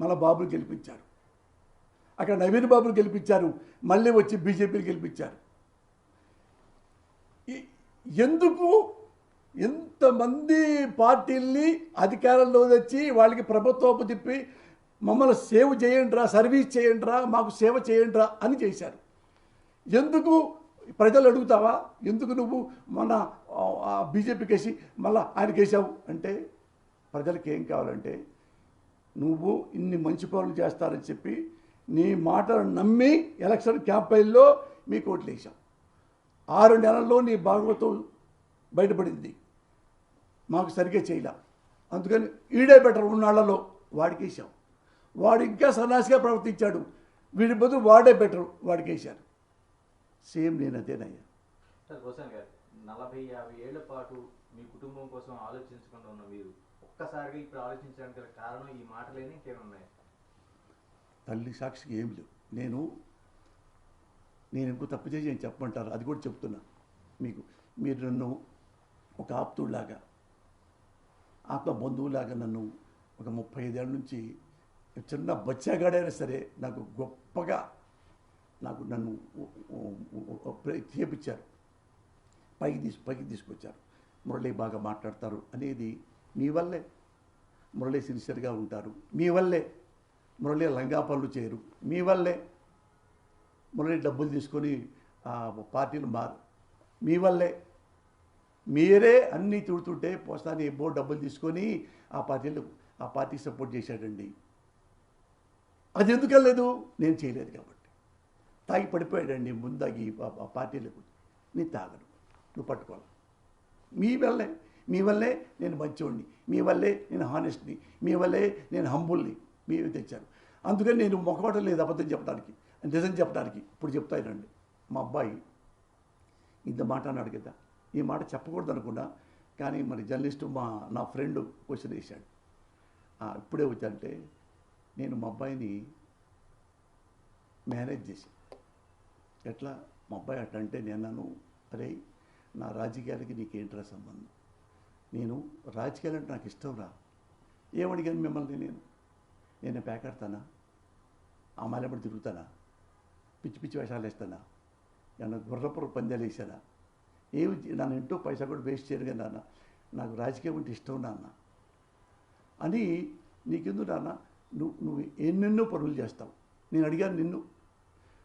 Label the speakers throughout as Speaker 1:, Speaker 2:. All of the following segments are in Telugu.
Speaker 1: మళ్ళీ బాబులు గెలిపించారు. అక్కడ నవీన్ బాబులు గెలిపించారు మళ్ళీ వచ్చి బీజేపీని గెలిపించారు. ఎందుకు ఎంతమంది పార్టీల్ని అధికారంలో తెచ్చి వాళ్ళకి ప్రభుత్వపు తిప్పి మమ్మల్ని సేవ్ చేయండిరా సర్వీస్ చేయండిరా మాకు సేవ చేయండిరా అని చేశారు. ఎందుకు? ప్రజలు అడుగుతావా? ఎందుకు నువ్వు మన బీజేపీకి వేసి మళ్ళీ ఆయన వేసావు అంటే ప్రజలకి ఏం కావాలంటే నువ్వు ఇన్ని మంచి పనులు చేస్తారని చెప్పి నీ మాటలు నమ్మి ఎలక్షన్ క్యాంపెయిన్లో మీకు ఓట్లు వేసాం ఆరు నెలల్లో నీ భాగవతం బయటపడింది. మాకు సరిగ్గా చేయలేం. అందుకని ఈడే బెటర్ ఉన్నాళ్ళలో వాడికి వేసాం వాడు ఇంకా సన్నాసిగా ప్రవర్తించాడు. వీడి బదులు వాడే బెటర్ వాడికి వేశారు సేమ్ నేను అదేనయ్యా.
Speaker 2: సార్ నలభై యాభై ఏళ్ళ పాటు మీ కుటుంబం కోసం ఆలోచించకుండా ఉన్న మీరు ఒక్కసారిగా ఇప్పుడు ఆలోచించడానికి గల కారణం ఈ మాటలేని ఇంకేమున్నాయి ఉన్నాయి?
Speaker 1: తల్లి సాక్షికి ఏం లేవు. నేను నేను ఇంకో తప్పు చేసి ఏం చెప్పమంటారు? అది కూడా చెప్తున్నా మీకు. మీరు నన్ను ఒక ఆప్తుడిలాగా ఆత్మ బంధువులాగా నన్ను ఒక ముప్పై ఐదేళ్ళ నుంచి చిన్న బచ్చాగాడైనా సరే నాకు గొప్పగా నాకు నన్ను చేపించారు పైకి తీసు పైకి తీసుకొచ్చారు. మురళి బాగా మాట్లాడతారు అనేది మీ వల్లే మురళి సిన్సియర్గా ఉంటారు. మీ వల్లే మురళి లంగా పనులు చేయరు. మీ వల్లే మురళి డబ్బులు తీసుకొని పార్టీలు మారు. మీ వల్లే మీరే అన్నీ తిడుతుంటే పోస్తాని ఏమో డబ్బులు తీసుకొని ఆ పార్టీలు ఆ పార్టీకి సపోర్ట్ చేశాడండి. అది ఎందుకు వెళ్ళలేదు? నేను చేయలేదు కాబట్టి. తాగి పడిపోయాడండి ముందాగి ఆ- పార్టీలకు. నేను తాగను. నువ్వు పట్టుకోవాలి. మీ వల్లే మీ వల్లే నేను మంచివాడిని మీ వల్లే నేను హానెస్ట్ని మీ వల్లే నేను హంబుల్ని మీరు తెచ్చారు. అందుకని నేను మొక్కబట్టం లేదు అబద్ధం చెప్పడానికి నిజం చెప్పడానికి. ఇప్పుడు చెప్తాయినండి మా అబ్బాయి ఇంత మాట అన్నాడు కదా ఈ మాట చెప్పకూడదు అనుకున్నా కానీ మరి జర్నలిస్టు మా నా ఫ్రెండ్ క్వశ్చన్ వేశాడు. ఇప్పుడే వచ్చానంటే నేను మా అబ్బాయిని మేనేజ్ చేశాను. ఎట్లా? మా అబ్బాయి అట్లా అంటే నేను అన్నాను అరే నా రాజకీయాలకి నీకేంట్రా సంబంధం? నేను రాజకీయాలు అంటే నాకు ఇష్టం రా. ఏమడిగాను మిమ్మల్ని నేను? నేను పేకాడతానా ఆ తిరుగుతానా? పిచ్చి పిచ్చి వేషాలు వేస్తానా? ఏమన్నా గుర్రపుర పందాలు వేసానా ఏమి నన్ను ఇంటో పైసా కూడా వేస్ట్ చేయరు కదా నాన్న. నాకు రాజకీయం అంటే ఇష్టం నాన్న. అని నీకెందుకు నాన్న? నువ్వు నువ్వు ఎన్నెన్నో పనులు చేస్తావు. నేను అడిగాను నిన్ను.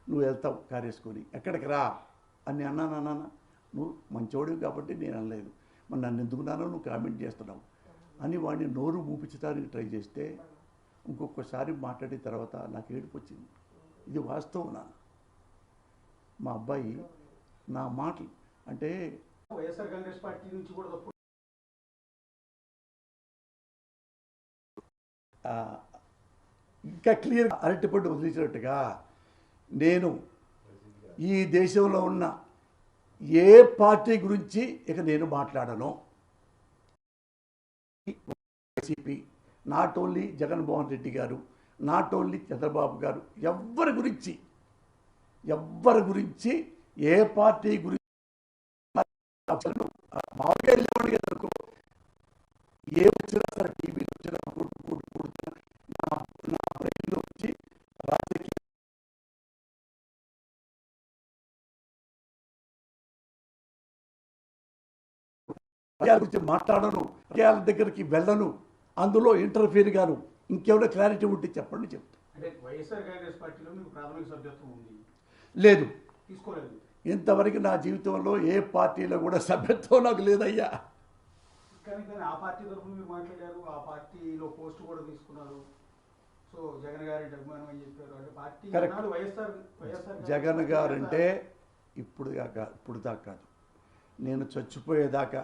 Speaker 1: నువ్వు వెళ్తావు కారు వేసుకొని. ఎక్కడికి రా? అని అన్నాను నాన్న. నువ్వు మంచోడివి కాబట్టి నేను అనలేదు. మరి నన్ను ఎందుకు నువ్వు కామెంట్ చేస్తున్నావు? అని వాడిని నోరు మూపించడానికి ట్రై చేస్తే ఇంకొకసారి మాట్లాడిన తర్వాత నాకు ఏడుపు వచ్చింది ఇది వాస్తవం మా అబ్బాయి నా మాటలు అంటే
Speaker 3: వైఎస్ఆర్ కాంగ్రెస్ పార్టీ నుంచి కూడా
Speaker 1: ఇంకా క్లియర్ అరటిపండు వదిలించినట్టుగా నేను ఈ దేశంలో ఉన్న ఏ పార్టీ గురించి ఇక నేను మాట్లాడను. YCP not only Jaganmohan Reddy garu not only Chandrababu గారు ఎవ్వరి గురించి ఎవ్వరి గురించి ఏ పార్టీ గురించి ఏ వచ్చిన రాజకీయాల గురించి మాట్లాడను రాజకీయాల దగ్గరికి వెళ్ళను అందులో ఇంటర్ఫీర్ గాను. ఇంకేమైనా క్లారిటీ ఉంటే చెప్పండి చెప్తా. లేదు. ఇంతవరకు నా జీవితంలో ఏ పార్టీలో కూడా సభ్యత్వం నాకు లేదయ్యా.
Speaker 3: కానీ కానీ ఆ పార్టీ తరఫున మీరు మాట్లాడారు ఆ పార్టీలో పోస్ట్ కూడా తీసుకున్నారు. సో జగన్ గారి అంటే
Speaker 1: ఇప్పుడు దాకా ఇప్పుడు దాకా కాదు. నేను చచ్చిపోయేదాకా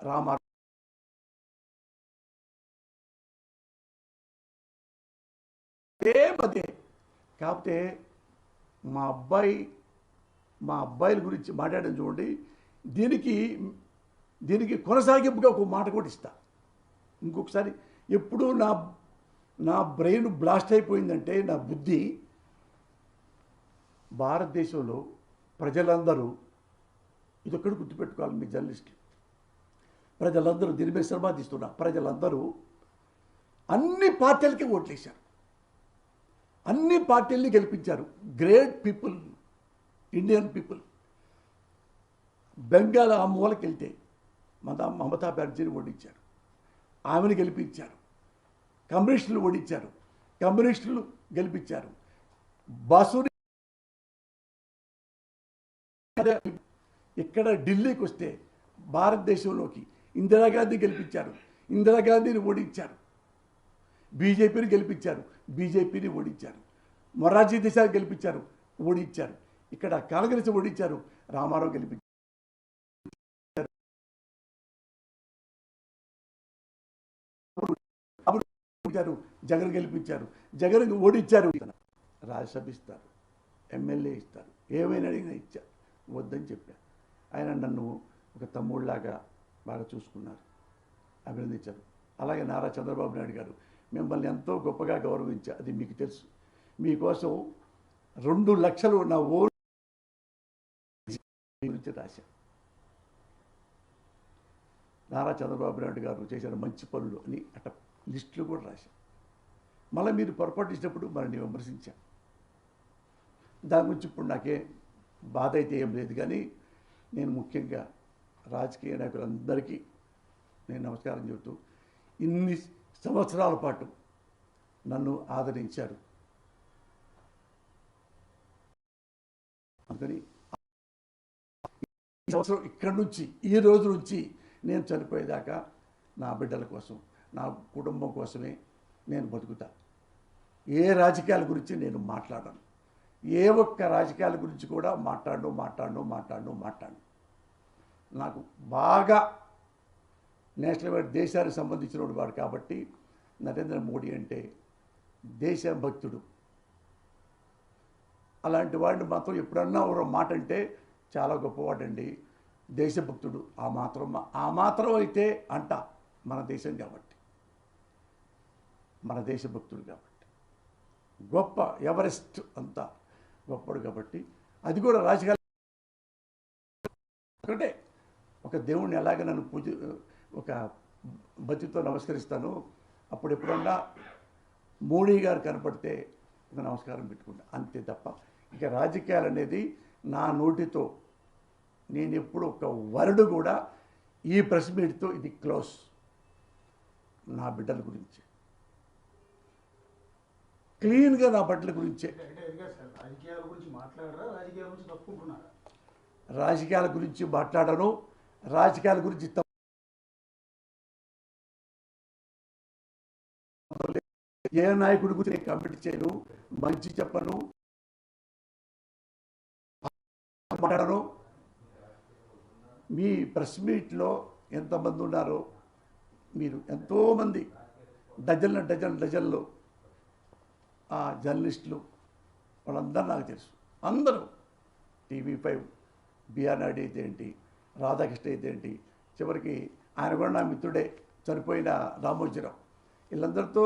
Speaker 1: రామారావు అదే కాకపోతే మా అబ్బాయి మా అబ్బాయిల గురించి మాట్లాడడం చూడండి. దీనికి దీనికి కొనసాగింపుగా ఒక మాట కూడా ఇస్తా. ఇంకొకసారి ఎప్పుడు నా నా బ్రెయిన్ బ్లాస్ట్ అయిపోయిందంటే నా బుద్ధి భారతదేశంలో ప్రజలందరూ ఇదొక్కడు గుర్తుపెట్టుకోవాలి మీ జర్నలిస్టులు ప్రజలందరూ దీని మీద శ్రమాదిస్తున్నా ప్రజలందరూ అన్ని పార్టీలకి ఓట్లేశారు. అన్ని పార్టీల్ని గెలిపించారు. Great people Indian people. Bengal ఆ మూలకి వెళ్తే మమతా మమతా బెనర్జీని ఓడించారు. ఆమెను గెలిపించారు. కమ్యూనిస్టులు ఓడించారు. కమ్యూనిస్టులు గెలిపించారు. బాసుని ఇక్కడ ఢిల్లీకి వస్తే భారతదేశంలోకి ఇందిరాగాంధీ గెలిపించారు. ఇందిరాగాంధీని ఓడించారు. బీజేపీని గెలిపించారు. బీజేపీని ఓడించారు. మొరార్జీ దేశాన్ని గెలిపించారు. ఓడించారు. ఇక్కడ కాంగ్రెస్ ఓడించారు. రామారావు గెలిపించారు. అప్పుడు జగన్ గెలిపించారు. జగన్ ఓడించారు. రాజ్యసభ ఇస్తారు. ఎమ్మెల్యే ఇస్తారు. ఏమైనా అడిగినా ఇచ్చారు. వద్దని చెప్పారు. ఆయన నన్ను ఒక తమ్ముళ్ళలాగా బాగా చూసుకున్నారు. అభినందించారు. అలాగే నారా చంద్రబాబు నాయుడు గారు మిమ్మల్ని ఎంతో గొప్పగా గౌరవించారు అది మీకు తెలుసు. మీకోసం రెండు లక్షలు నా ఓటు గురించి రాశాను నారా చంద్రబాబు నాయుడు గారు చేసిన మంచి పనులు అని అట్ట లిస్టులు కూడా రాశాను మళ్ళీ మీరు పొరపాటు ఇచ్చినప్పుడు మనల్ని విమర్శించాను దాని గురించి ఇప్పుడు నాకే బాధ అయితే ఏం లేదు కానీ నేను ముఖ్యంగా రాజకీయ నాయకులందరికీ నేను నమస్కారం చెబుతూ ఇన్ని సంవత్సరాల పాటు నన్ను ఆదరించారు. అందుకని ఈ సంవత్సరం ఇక్కడి నుంచి ఈ రోజు నుంచి నేను చనిపోయేదాకా నా బిడ్డల కోసం నా కుటుంబం కోసమే నేను బతుకుతా. ఏ రాజకీయాల గురించి నేను మాట్లాడను. ఏ ఒక్క రాజకీయాల గురించి కూడా మాట్లాడను మాట్లాడు మాట్లాడను మాట్లాడను. నాకు బాగా నేషనల్ వైడ్ దేశానికి సంబంధించిన వాడు కాబట్టి నరేంద్ర మోడీ అంటే దేశభక్తుడు. అలాంటి వాడిని మాత్రం ఎప్పుడన్నా ఒక మాట అంటే చాలా గొప్పవాడండి. దేశభక్తుడు. ఆ మాత్రం ఆ మాత్రం అయితే అంట మన దేశం కాబట్టి. మన దేశభక్తుడు కాబట్టి. గొప్ప ఎవరెస్ట్ అంతా గొప్పడు కాబట్టి. అది కూడా రాజకీయాలు ఒకటే. ఒక దేవుణ్ణి ఎలాగ నన్ను పూజ ఒక భక్తితో నమస్కరిస్తాను అప్పుడు ఎప్పుడన్నా మోడీ గారు కనపడితే ఒక నమస్కారం పెట్టుకుంటా అంతే తప్ప. ఇక రాజకీయాలు అనేది నా నోటితో నేను ఎప్పుడు ఒక వరుడు కూడా ఈ ప్రెస్ మీట్తో ఇది క్లోజ్. నా బిడ్డల గురించి. క్లీన్గా నా బిడ్డల గురించే.
Speaker 3: రాజకీయాల గురించి
Speaker 1: మాట్లాడను. రాజకీయాల గురించి ఏ నాయకుడి గురించి నేను కమిటీ చేయను మంచి చెప్పను మాట్లాడను. మీ ప్రెస్ మీట్లో ఎంతమంది ఉన్నారో మీరు ఎంతోమంది డజన్ల డజన్ డజన్లు ఆ జర్నలిస్టులు వాళ్ళందరూ నాకు తెలుసు. అందరూ టీవీ ఫైవ్ బిఆర్ నాయుడు అయితే ఏంటి రాధాకృష్ణ అయితే ఏంటి చివరికి ఆయన కూడా నా మిత్రుడే చనిపోయిన రామోజీరావు. వీళ్ళందరితో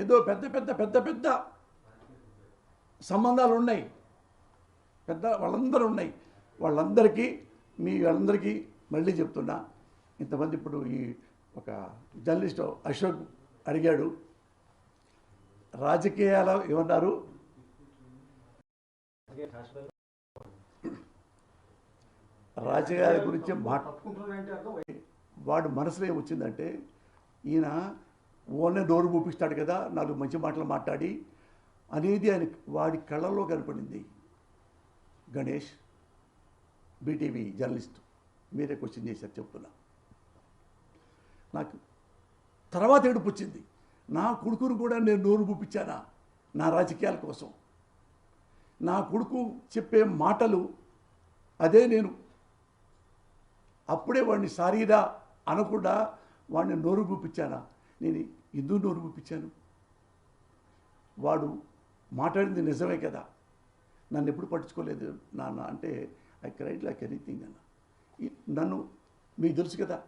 Speaker 1: ఏదో పెద్ద పెద్ద పెద్ద పెద్ద సంబంధాలు ఉన్నాయి. పెద్ద వాళ్ళందరూ ఉన్నాయి. వాళ్ళందరికీ మీ వాళ్ళందరికీ మళ్ళీ చెప్తున్నా ఇంతమంది ఇప్పుడు ఈ ఒక జర్నలిస్ట్ అశోక్ అడిగాడు రాజకీయాలు ఏమన్నారు? రాజకీయాల గురించి మాట వాడు మనసులో ఏమొచ్చిందంటే ఈయన ఓన్లీ నోరు మూపిస్తాడు కదా నాలుగు మంచి మాటలు మాట్లాడి అనేది ఆయన వాడి కళ్ళల్లో కనపడింది. గణేష్ బీటీవీ జర్నలిస్ట్ మీరే క్వశ్చన్ చేశారు చెప్తున్నా. నాకు తర్వాత ఏడుపు వచ్చింది. నా కొడుకును కూడా నేను నోరు మూపించానా? నా రాజకీయాల కోసం. నా కొడుకు చెప్పే మాటలు అదే నేను అప్పుడే వాడిని సారీరా అనకుండా వాడిని నోరు పూపించానా నేను ఎందుకు నోరు గుప్పించాను? వాడు మాట్లాడింది నిజమే కదా. నన్ను ఎప్పుడు పట్టించుకోలేదు నాన్న అంటే ఐ క్రైడ్ లైక్ ఎనీథింగ్ అన్న. నన్ను మీకు తెలుసు కదా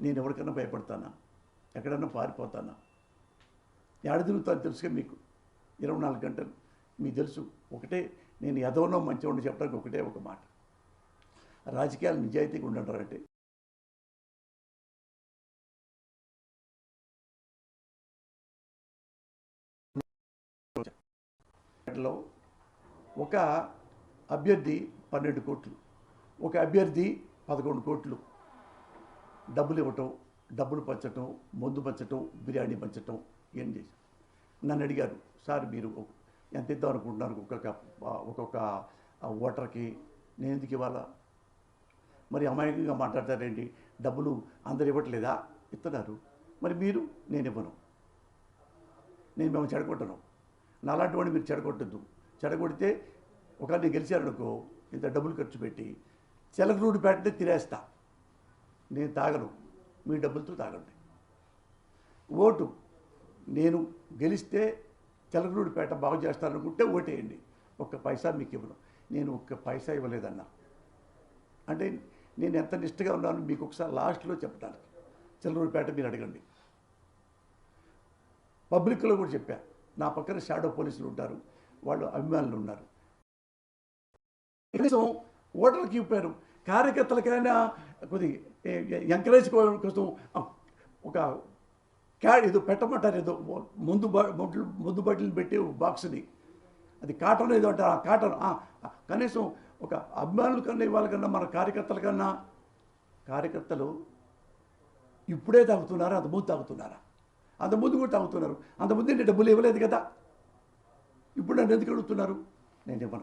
Speaker 1: నేను ఎవరికైనా భయపడతానా? ఎక్కడన్నా పారిపోతానా? ఏడ తిరుగుతాను తెలుసుగా మీకు? ఇరవై నాలుగు గంటలు. మీకు తెలుసు ఒకటే నేను ఎదవనో మంచివాడిని చెప్పడానికి ఒకటే ఒక మాట. రాజకీయాలు నిజాయితీగా ఉండంటారంటే లో ఒక అభ్యర్థి పన్నెండు కోట్లు ఒక అభ్యర్థి పదకొండు కోట్లు. డబ్బులు ఇవ్వటం డబ్బులు పంచటం మందు పంచటం బిర్యానీ పంచటం ఏం చేశాం నన్ను అడిగారు సార్ మీరు ఎంత ఇద్దాం అనుకుంటున్నారు? ఒక్కొక్క ఒక్కొక్క ఓటర్కి నేను ఎందుకు ఇవ్వాలా? మరి అమాయకంగా మాట్లాడతారేంటి? డబ్బులు అందరు ఇవ్వట్లేదా? ఇస్తున్నారు. మరి మీరు? నేను ఇవ్వను. నేను మేము చెడగొట్టను. నాలాంటి వాడిని మీరు చెడగొట్టద్దు. చెడగొడితే ఒకరిని గెలిచారనుకో ఇంత డబ్బులు ఖర్చు పెట్టి చెలకరూడి పెట్టే తినేస్తా. నేను తాగను. మీ డబ్బులతో తాగండి. ఓటు. నేను గెలిస్తే చెలకరూడిపేట బాగు చేస్తాననుకుంటే ఓటేయండి. ఒక్క పైసా మీకు ఇవ్వను. నేను ఒక్క పైసా ఇవ్వలేదన్నా. అంటే నేను ఎంత నిష్ఠగా ఉన్నాను మీకు ఒకసారి లాస్ట్లో చెప్పడానికి చిల్లూరుపేట మీరు అడగండి. పబ్లిక్లో కూడా చెప్పా నా పక్కన షాడో పోలీసులు ఉంటారు వాళ్ళు అభిమానులు ఉన్నారు. కనీసం ఓటర్లకి ఇప్పారు కార్యకర్తలకైనా కొద్ది ఎంకరేజ్ కోసం ఒక క్యాడ్ ఏదో పెట్టమంటారు ఏదో ముందు బ- ముందు బట్టలు పెట్టి బాక్స్ని. అది కాటన్ ఏదో అంటారు ఆ కాటన్ కనీసం ఒక అభిమానుల కన్నా ఇవాళ కన్నా మన కార్యకర్తల కన్నా కార్యకర్తలు ఇప్పుడే తాగుతున్నారా? అంత ముందు తాగుతున్నారా? అంత ముందు కూడా తాగుతున్నారు. అంత ముందు నేను డబ్బులు ఇవ్వలేదు కదా. ఇప్పుడు నన్ను ఎందుకు అడుగుతున్నారు? నేను ఇవ్వను.